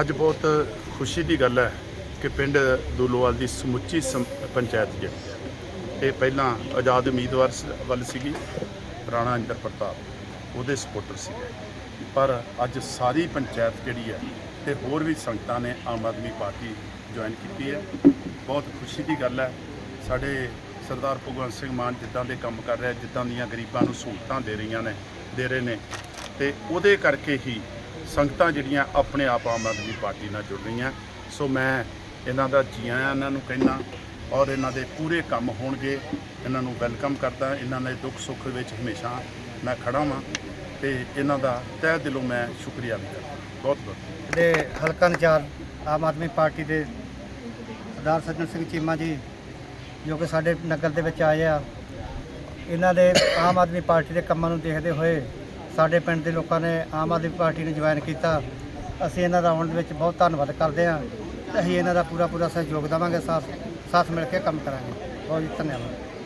ਅੱਜ ਬਹੁਤ ਖੁਸ਼ੀ ਦੀ ਗੱਲ ਹੈ ਕਿ ਪਿੰਡ ਦੂਲੋਵਾਲ ਦੀ ਸਮੁੱਚੀ ਸਮ- ਪੰਚਾਇਤ ਜਿਹੜੀ ਇਹ ਪਹਿਲਾਂ ਆਜ਼ਾਦ ਉਮੀਦਵਾਰ ਵੱਲ ਸੀਗੀ, ਰਾਣਾ ਇੰਦਰ ਪ੍ਰਤਾਪ, ਉਹਦੇ ਸਪੋਰਟਰ ਸੀਗੇ। ਪਰ ਅੱਜ ਸਾਰੀ ਪੰਚਾਇਤ ਜਿਹੜੀ ਹੈ, ਤੇ ਹੋਰ ਵੀ ਸੰਗਤਾਂ ਨੇ ਆਮ ਆਦਮੀ ਪਾਰਟੀ ਜੁਆਇਨ ਕੀਤੀ ਹੈ। ਬਹੁਤ ਖੁਸ਼ੀ ਦੀ ਗੱਲ ਹੈ, ਸਾਡੇ ਸਰਦਾਰ ਭਗਵੰਤ ਸਿੰਘ ਮਾਨ ਜਿੱਦਾਂ ਦੇ ਕੰਮ ਕਰ ਰਿਹਾ, ਜਿੱਦਾਂ ਦੀਆਂ ਗਰੀਬਾਂ ਨੂੰ ਸਹੂਲਤਾਂ ਦੇ ਰਹੀਆਂ ਨੇ, ਦੇ ਰਹੇ ਨੇ, ਤੇ ਉਹਦੇ ਕਰਕੇ ਹੀ ਸੰਗਤਾਂ ਜਿਹੜੀਆਂ ਆਪਣੇ ਆਪ ਆਮ ਆਦਮੀ ਪਾਰਟੀ ਨਾਲ ਜੁੜ ਰਹੀਆਂ। ਸੋ ਮੈਂ ਇਹਨਾਂ ਦਾ ਜੀ ਆਇਆਂ ਇਹਨਾਂ ਨੂੰ ਕਹਿਣਾ ਔਰ ਇਹਨਾਂ ਦੇ ਪੂਰੇ ਕੰਮ ਹੋਣਗੇ। ਇਹਨਾਂ ਨੂੰ ਵੈਲਕਮ ਕਰਦਾ, ਇਹਨਾਂ ਦੇ ਦੁੱਖ ਸੁੱਖ ਵਿੱਚ ਹਮੇਸ਼ਾ ਮੈਂ ਖੜਾ ਹਾਂ ਤੇ ਇਹਨਾਂ ਦਾ ਤਹਿ ਦਿਲੋਂ ਮੈਂ ਸ਼ੁਕਰੀਆ ਵੀ ਕਰਦਾ। ਬਹੁਤ ਬਹੁਤ। ਦੇ ਹਲਕਾ ਇੰਚਾਰਜ ਆਮ ਆਦਮੀ ਪਾਰਟੀ ਦੇ ਸਰਦਾਰ ਸੱਜਣ ਸਿੰਘ ਚੀਮਾ ਜੀ, ਜੋ ਕਿ ਸਾਡੇ ਨਗਰ ਦੇ ਵਿੱਚ ਆਏ ਆ, ਇਹਨਾਂ ਦੇ ਆਮ ਆਦਮੀ ਪਾਰਟੀ ਦੇ ਕੰਮਾਂ ਨੂੰ ਦੇਖਦੇ ਹੋਏ ਸਾਡੇ ਪਿੰਡ ਦੇ ਲੋਕਾਂ ਨੇ ਆਮ ਆਦਮੀ ਪਾਰਟੀ ਨੂੰ ਜੁਆਇਨ ਕੀਤਾ। ਅਸੀਂ ਇਹਨਾਂ ਦਾ ਆਉਣ ਦੇ ਵਿੱਚ ਬਹੁਤ ਧੰਨਵਾਦ ਕਰਦੇ ਹਾਂ ਅਸੀਂ ਇਹਨਾਂ ਦਾ ਪੂਰਾ ਪੂਰਾ ਸਹਿਯੋਗ ਦੇਵਾਂਗੇ, ਸਾਥ ਸਾਥ ਮਿਲ ਕੇ ਕੰਮ ਕਰਾਂਗੇ। ਬਹੁਤ ਜੀ ਧੰਨਵਾਦ।